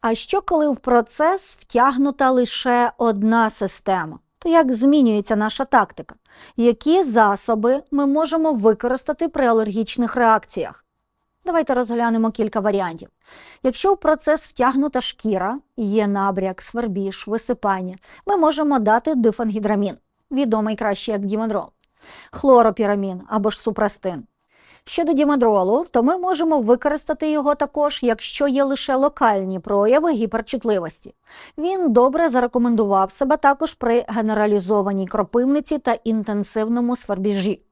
А що коли в процес втягнута лише одна система? То як змінюється наша тактика? Які засоби ми можемо використати при алергічних реакціях? Давайте розглянемо кілька варіантів. Якщо в процес втягнута шкіра, є набряк, свербіж, висипання, ми можемо дати дифангідрамін, відомий краще як дімедрол, хлоропірамін або ж супрастин. Щодо дімедролу, то ми можемо використати його також, якщо є лише локальні прояви гіперчутливості. Він добре зарекомендував себе також при генералізованій кропивниці та інтенсивному свербіжі.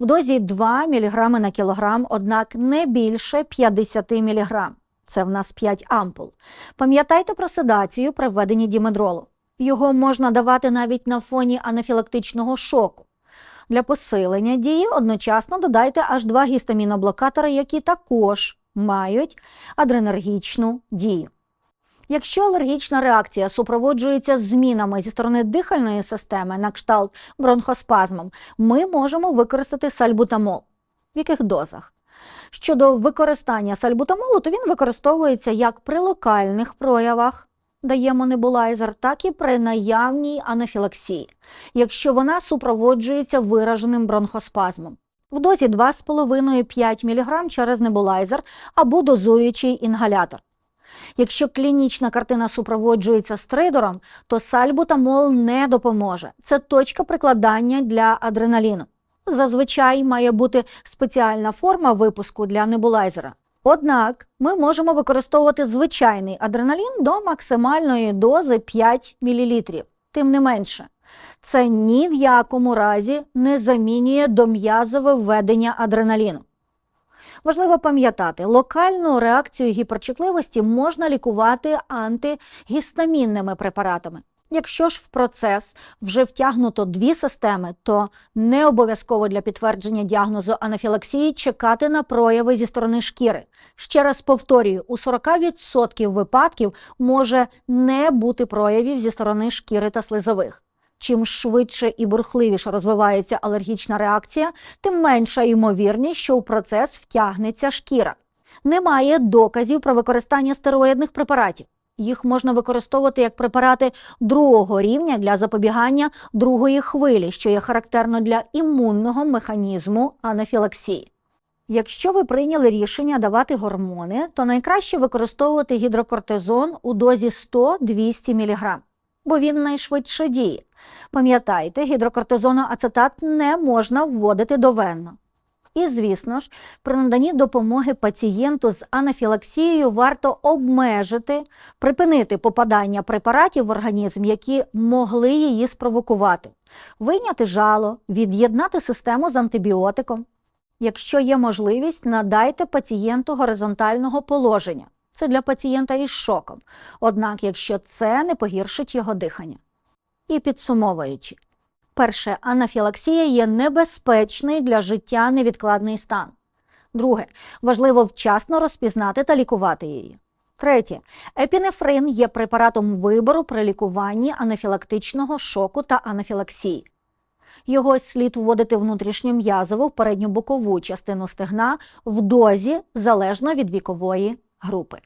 В дозі 2 мг на кілограм, однак не більше 50 мг. Це в нас 5 ампул. Пам'ятайте про седацію при введенні дімедролу. Його можна давати навіть на фоні анафілактичного шоку. Для посилення дії одночасно додайте аж два гістаміноблокатори, які також мають адренергічну дію. Якщо алергічна реакція супроводжується змінами зі сторони дихальної системи на кшталт бронхоспазмом, ми можемо використати сальбутамол. В яких дозах? Щодо використання сальбутамолу, то він використовується як при локальних проявах, даємо небулайзер, так і при наявній анафілаксії, якщо вона супроводжується вираженим бронхоспазмом. В дозі 2,5-5 мг через небулайзер або дозуючий інгалятор. Якщо клінічна картина супроводжується стридором, то сальбутамол не допоможе. Це точка прикладання для адреналіну. Зазвичай має бути спеціальна форма випуску для небулайзера. Однак ми можемо використовувати звичайний адреналін до максимальної дози 5 мл. Тим не менше, це ні в якому разі не замінює дом'язове введення адреналіну. Важливо пам'ятати, локальну реакцію гіперчутливості можна лікувати антигістамінними препаратами. Якщо ж в процес вже втягнуто дві системи, то не обов'язково для підтвердження діагнозу анафілаксії чекати на прояви зі сторони шкіри. Ще раз повторюю, у 40% випадків може не бути проявів зі сторони шкіри та слизових. Чим швидше і бурхливіше розвивається алергічна реакція, тим менша ймовірність, що у процес втягнеться шкіра. Немає доказів про використання стероїдних препаратів. Їх можна використовувати як препарати другого рівня для запобігання другої хвилі, що є характерно для імунного механізму анафілаксії. Якщо ви прийняли рішення давати гормони, то найкраще використовувати гідрокортизон у дозі 100-200 мг, бо він найшвидше діє. Пам'ятайте, гідрокортизоноацетат не можна вводити довенно. І, звісно ж, при наданні допомоги пацієнту з анафілаксією варто обмежити, припинити попадання препаратів в організм, які могли її спровокувати, вийняти жало, від'єднати систему з антибіотиком. Якщо є можливість, надайте пацієнту горизонтального положення. Це для пацієнта із шоком. Однак, якщо це не погіршить його дихання. І підсумовуючи, перше, анафілаксія є небезпечний для життя невідкладний стан. Друге, важливо вчасно розпізнати та лікувати її. Третє, епінефрин є препаратом вибору при лікуванні анафілактичного шоку та анафілаксії. Його слід вводити внутрішньом'язово в передню бокову частину стегна в дозі залежно від вікової групи.